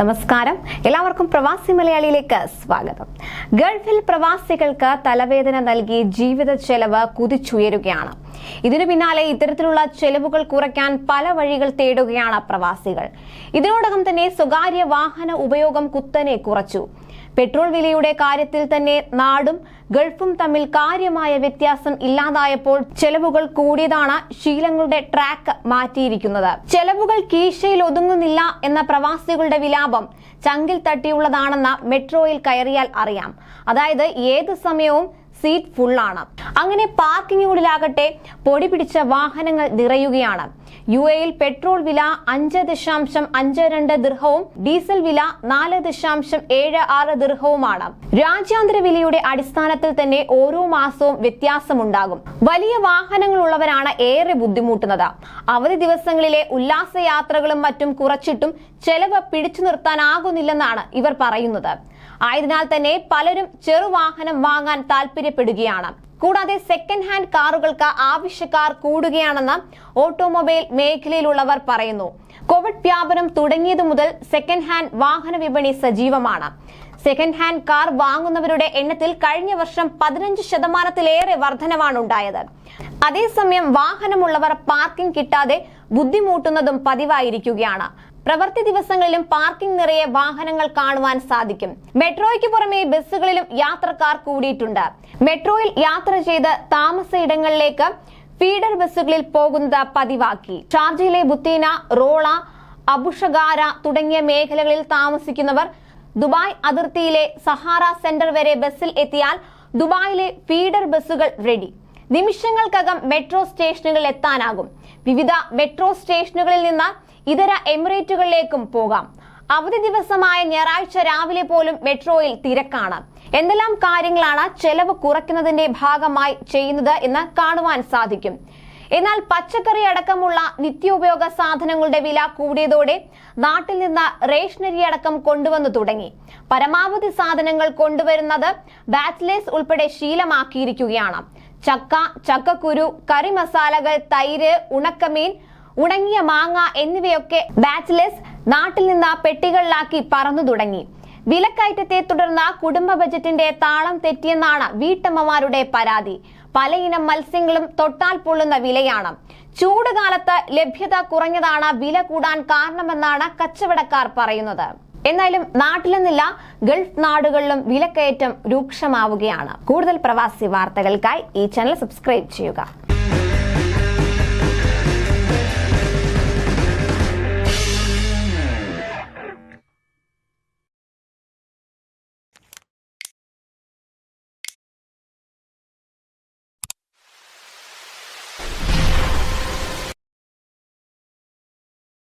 നമസ്കാരം. എല്ലാവർക്കും പ്രവാസി മലയാളിയിലേക്ക് സ്വാഗതം. ഗൾഫിൽ പ്രവാസികൾക്ക് തലവേദന നൽകി ജീവിത ചെലവ് കുതിച്ചുയരുകയാണ്. ഇതിനു പിന്നാലെ ഇത്തരത്തിലുള്ള ചെലവുകൾ കുറയ്ക്കാൻ പല വഴികൾ തേടുകയാണ് പ്രവാസികൾ. ഇതിനോടകം തന്നെ സ്വകാര്യ വാഹന ഉപയോഗം കുത്തനെ കുറച്ചു. പെട്രോൾ വിലയുടെ കാര്യത്തിൽ തന്നെ നാടും ഗൾഫും തമ്മിൽ കാര്യമായ വ്യത്യാസം ഇല്ലാതായപ്പോൾ ചെലവുകൾ കൂടിയതാണ് ശീലങ്ങളുടെ ട്രാക്ക് മാറ്റിയിരിക്കുന്നത്. ചെലവുകൾ കീശയിൽ ഒതുങ്ങുന്നില്ല എന്ന പ്രവാസികളുടെ വിലാപം ചങ്കിൽ തട്ടിയുള്ളതാണെന്ന മെട്രോയിൽ കയറിയാൽ അറിയാം. അതായത് ഏത് സമയവും സീറ്റ് ഫുള്ളാണ് അങ്ങനെ പാർക്കിങ്ങുകളിലാകട്ടെ പൊടി പിടിച്ച വാഹനങ്ങൾ നിറയുകയാണ്. യു എയിൽ പെട്രോൾ വില അഞ്ച് ദശാംശം അഞ്ച് രണ്ട് ദീർഘവും ഡീസൽ വില നാല് ദശാംശം ഏഴ് ആറ് ദീർഘവുമാണ്. രാജ്യാന്തര വിലയുടെ അടിസ്ഥാനത്തിൽ തന്നെ ഓരോ മാസവും വ്യത്യാസമുണ്ടാകും. വലിയ വാഹനങ്ങളുള്ളവരാണ് ഏറെ ബുദ്ധിമുട്ടുന്നത്. അവധി ദിവസങ്ങളിലെ ഉല്ലാസയാത്രകളും മറ്റും കുറച്ചിട്ടും ചെലവ് പിടിച്ചു നിർത്താനാകുന്നില്ലെന്നാണ് ഇവർ പറയുന്നത്. ആയതിനാൽ തന്നെ പലരും ചെറുവാഹനം വാങ്ങാൻ താല്പര്യപ്പെടുകയാണ് കൂടാതെ സെക്കൻഡ് ഹാൻഡ് കാറുകൾക്ക് ആവശ്യക്കാർ കൂടുകയാണെന്ന് ഓട്ടോമൊബൈൽ മേഖലയിലുള്ളവർ പറയുന്നു. കോവിഡ് വ്യാപനം തുടങ്ങിയതു മുതൽ സെക്കൻഡ് ഹാൻഡ് വാഹന വിപണി സജീവമാണ്. സെക്കൻഡ് ഹാൻഡ് കാർ വാങ്ങുന്നവരുടെ എണ്ണത്തിൽ കഴിഞ്ഞ വർഷം പതിനഞ്ച് ശതമാനത്തിലേറെ വർധനവാണ് ഉണ്ടായത്. അതേസമയം വാഹനമുള്ളവർ പാർക്കിംഗ് കിട്ടാതെ ബുദ്ധിമുട്ടുന്നതും പതിവായിരിക്കുകയാണ്. പ്രവൃത്തി ദിവസങ്ങളിലും പാർക്കിംഗ് നിറയെ വാഹനങ്ങൾ കാണുവാൻ സാധിക്കും. മെട്രോയ്ക്ക് പുറമെ ബസ്സുകളിലും യാത്രക്കാർ കൂടിയിട്ടുണ്ട്. മെട്രോയിൽ യാത്ര ചെയ്ത് താമസയിടങ്ങളിലേക്ക് ഫീഡർ ബസ്സുകളിൽ പോകുന്നത് പതിവാക്കി. ഷാർജയിലെ ബുത്തീന റോള അബുഷഗാര തുടങ്ങിയ മേഖലകളിൽ താമസിക്കുന്നവർ ദുബായ് അതിർത്തിയിലെ സഹാറ സെന്റർ വരെ ബസ്സിൽ എത്തിയാൽ ദുബായിലെ ഫീഡർ ബസ്സുകൾ റെഡി. നിമിഷങ്ങൾക്കകം മെട്രോ സ്റ്റേഷനുകളിൽ എത്താനാകും. വിവിധ മെട്രോ സ്റ്റേഷനുകളിൽ നിന്ന് ഇതര എമിറേറ്റുകളിലേക്കും പോകാം. അവധി ദിവസമായ ഞായറാഴ്ച രാവിലെ പോലും മെട്രോയിൽ തിരക്കാണ്. എന്തെല്ലാം കാര്യങ്ങളാണ് ചെലവ് കുറയ്ക്കുന്നതിന്റെ ഭാഗമായി ചെയ്യുന്നത് എന്ന് കാണുവാൻ സാധിക്കും. എന്നാൽ പച്ചക്കറി അടക്കമുള്ള നിത്യോപയോഗ സാധനങ്ങളുടെ വില കൂടിയതോടെ നാട്ടിൽ നിന്ന് റേഷനറി അടക്കം കൊണ്ടുവന്നു തുടങ്ങി. പരമാവധി സാധനങ്ങൾ കൊണ്ടുവരുന്നത് ബാറ്റ്ലേസ് ഉൾപ്പെടെ ശീലമാക്കിയിരിക്കുകയാണ്. ചക്ക ചക്കക്കുരു കറി മസാലകൾ തൈര് ഉണക്കമീൻ ഉണങ്ങിയ മാങ്ങ എന്നിവയൊക്കെ ബാച്ച്ലെസ് നാട്ടിൽ നിന്ന് പെട്ടികളിലാക്കി പറന്നു തുടങ്ങി. വിലക്കയറ്റത്തെ തുടർന്ന് കുടുംബ ബജറ്റിന്റെ താളം തെറ്റിയെന്നാണ് വീട്ടമ്മമാരുടെ പരാതി. പലയിനം മത്സ്യങ്ങളും തൊട്ടാൽ പൊള്ളുന്ന വിലയാണ്. ചൂട് ചൂടുകാലത്ത് ലഭ്യത കുറഞ്ഞതാണ് വില കൂടാൻ കാരണമെന്നാണ് കച്ചവടക്കാർ പറയുന്നത്. എന്നാലും നാട്ടിലെന്നില്ല ഗൾഫ് നാടുകളിലും വിലക്കയറ്റം രൂക്ഷമാവുകയാണ്. കൂടുതൽ പ്രവാസി വാർത്തകൾക്കായി ഈ ചാനൽ സബ്സ്ക്രൈബ് ചെയ്യുക.